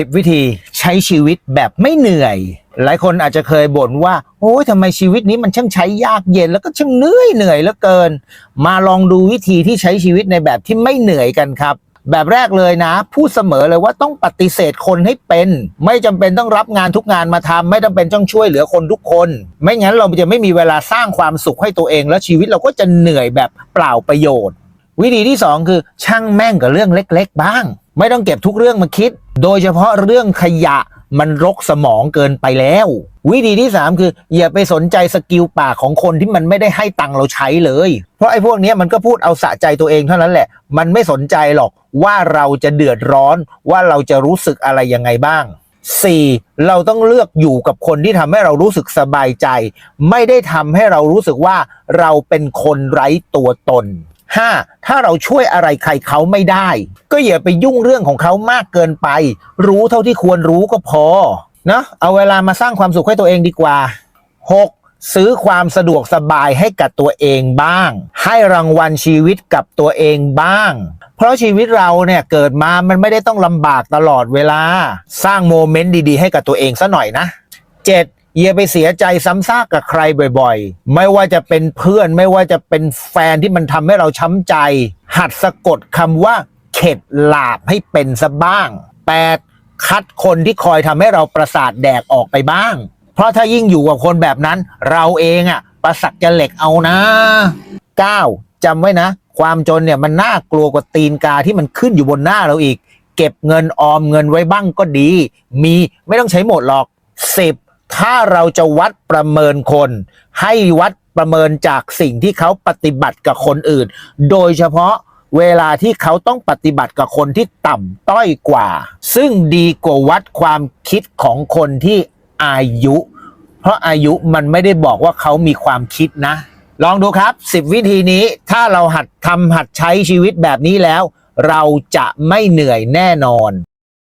10 วิธีใช้ชีวิตแบบไม่เหนื่อย หลายคนอาจจะเคยบ่นว่า โอ้ยทำไมชีวิตนี้มันช่างใช้ยากเย็นแล้วก็ช่างเหนื่อยเหนื่อยเหลือเกิน มาลองดูวิธีที่ใช้ชีวิตในแบบที่ไม่เหนื่อยกันครับ แบบแรกเลยนะ พูดเสมอเลยว่าต้องปฏิเสธคนให้เป็น ไม่จำเป็นต้องรับงานทุกงานมาทำไม่จำเป็นต้องช่วยเหลือคนทุกคน ไม่งั้นเราจะไม่มีเวลาสร้างความสุขให้ตัวเอง แล้วชีวิตเราก็จะเหนื่อยแบบเปล่าประโยชน์ วิธีที่ 2 คือช่างแม่งกับเรื่องเล็ก ๆ บ้าง ไม่ต้องเก็บทุกเรื่องมาคิด โดยเฉพาะเรื่องขยะมันรกสมองเกินไปแล้ว วิธีที่ 3 คือ อย่าไปสนใจสกิลปากของคนที่มันไม่ได้ให้ตังค์เราใช้เลย เพราะไอ้พวกนี้มันก็พูดเอาสะใจตัวเองเท่านั้นแหละ มันไม่สนใจหรอกว่าเราจะเดือดร้อนว่าเราจะรู้สึกอะไรยังไงบ้าง 4. เราต้องเลือกอยู่กับคนที่ทำให้เรารู้สึกสบายใจ ไม่ได้ทำให้เรารู้สึกว่าเราเป็นคนไร้ตัวตน 5. ถ้าเราช่วยอะไรใครเขาไม่ได้ ก็อย่าไปยุ่งเรื่องของเขามากเกินไป รู้เท่าที่ควรรู้ก็พอนะเอาเวลามาสร้างความสุขให้ตัวเองดีกว่า 6. ซื้อความสะดวกสบายให้กับตัวเองบ้าง ให้รางวัลชีวิตกับตัวเองบ้าง เพราะชีวิตเราเนี่ยเกิดมามันไม่ได้ต้องลำบากตลอดเวลา สร้างโมเมนต์ดีๆให้กับตัวเองซะหน่อยนะ 7. อย่าไปเสียใจซ้ำซากกับใครบ่อยๆ ไม่ว่าจะเป็นเพื่อนไม่ว่าจะเป็นแฟนที่มันทำให้เราช้ำใจ หัดสะกดคำว่า เข็ดหลาบให้เป็นซะบ้าง 8. คัดคนที่คอยทำให้เราประสาทแดกออกไปบ้าง เพราะถ้ายิ่งอยู่กับคนแบบนั้น เราเองอะประสักจะเหล็กเอานะ 9. จำไว้นะ ความจนเนี่ยมันน่ากลัวกว่าตีนกาที่มันขึ้นอยู่บนหน้าเราอีก เก็บเงินออมเงินไว้บ้างก็ดี มีไม่ต้องใช้หมดหรอก 10. ถ้าเราจะวัดประเมินคน ให้วัดประเมินจากสิ่งที่เขาปฏิบัติกับคนอื่น โดยเฉพาะเวลาที่เขาต้องปฏิบัติกับคนที่ต่ำต้อยกว่า ซึ่งดีกว่าวัดความคิดของคนที่อายุ เพราะอายุมันไม่ได้บอกว่าเขามีความคิดนะ ลองดูครับ 10 วิธีนี้ถ้าเราหัดทำหัดใช้ชีวิตแบบนี้แล้ว เราจะไม่เหนื่อยแน่นอน